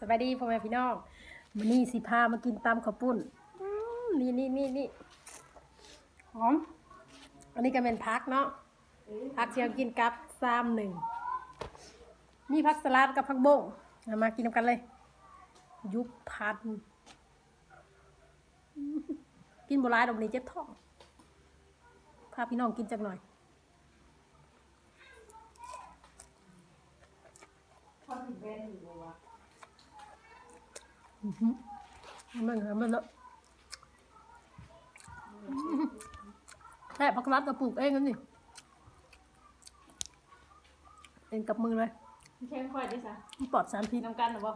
สบายดีพ่อแม่พี่น้องมื้อนี้สิพามากินตำข้าวปุ้นนี่นี่นี่นี่หอม อันนี้ก็เป็นพักเนาะพักเชียวกินกับซามหนึ่งมีผักสลัดกับผักบงเอามากินกันเลย ยุบพันกินโบราณดอกนี้เจ็บท้องพาพี่น้องกินจักหน่อย อือหือเอา มันเอามันแล้วแค่ผักรัดกระปลูกเองนั่นนี่เองกับมือเลยเข้มข้อยด้วยซะมันปลอดสารพิษน้ำกันหรือเปล่า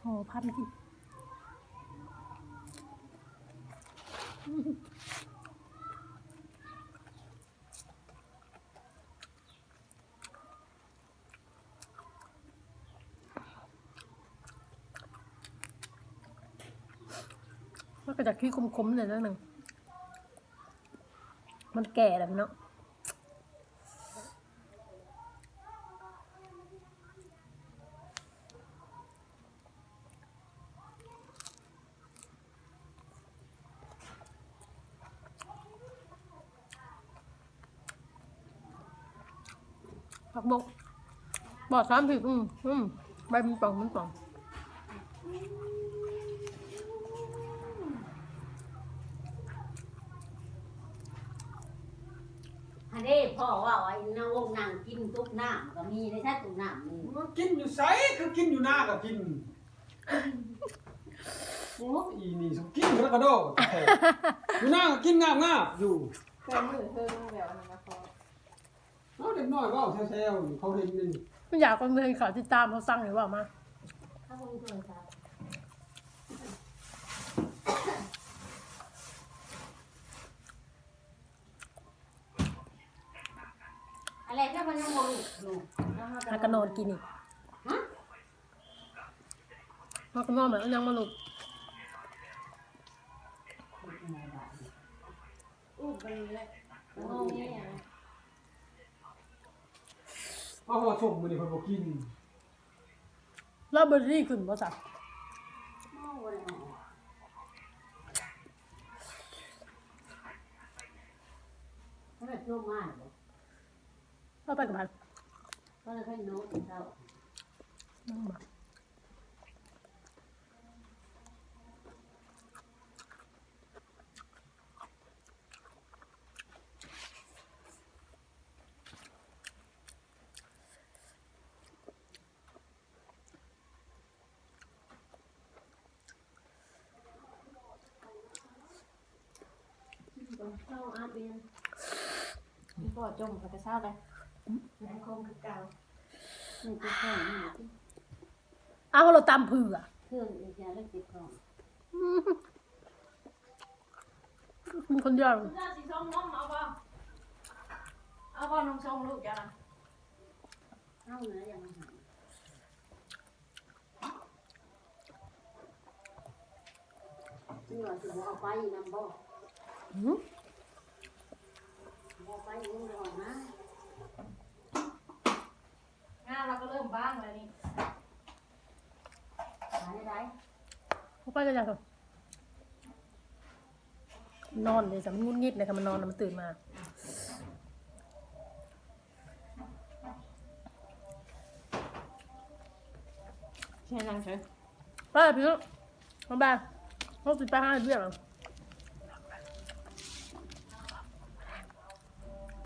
โอ้พันกินมัน ก็จะขี้คมๆหน่อยนิดหนึ่งมันแก่แล้วเนาะผักบกบอดสามผิดอืมอืมใบมันป่องมันป่อง อันนี้พ่อว่าไอ้นางวงนางกินทุกน้ำก็มีในแท้ทุกน้ำนี่มันกินอยู่ไสคือกินอยู่หน้ากับกินโอ้อีนี่สุกินแล้วก็โดดอยู่หน้าก็กินงาบงาบอยู่เคยมือเธอแบบนั้นนะพอเอาเด็กน้อยก็แซวๆเขาเห็นนี่ไม่อยากคนเลยเขาติดตามเขาสั่งหรือว่ามาถ้าคงเคยครั อะไรถ้ามันยังมองอยู่แล้วก็นอนกินอีกฮะแล้วก็นอนเหมือนยังมาหลุดอู้ไปเลยงงเนี่ยเอาหัวส่งมื้อนี้เพิ่นบ่กินแล้วเบอร์รี่ขึ้นภาษาโอ้ยเขาแบบโยมมากเลย แล้วไปกับมันก็เลยให้โน้ตเรานั่ง มาเข้าอาเบียนมีพ่อจมกับกระเช้าเลยมันคงคือเก่านี่จะแค่นี้เอาเราตำเผื่อเครื่องอีกอย่างเล็กติดของมีคนเดียวคุณเจ้าสีส้มน้องเอาเปล่าเอาเปล่านมส้มลูกจ้ะเข้าเนื้ออย่างหายนี่ว่าสิเอาไปนำบ่หืมเอาไปนี่ก่อนนะงานเราก็เริ่มบ้างแล้วนี่ หายได้เขาไปกันยังกันนอนเลยสำงุนงิดเลยค่ะมันนอนแล้วมันตื่นมาใช่นางเฉยไปพี่น้องมาบ้านเขาติดไปห้าเรื่อง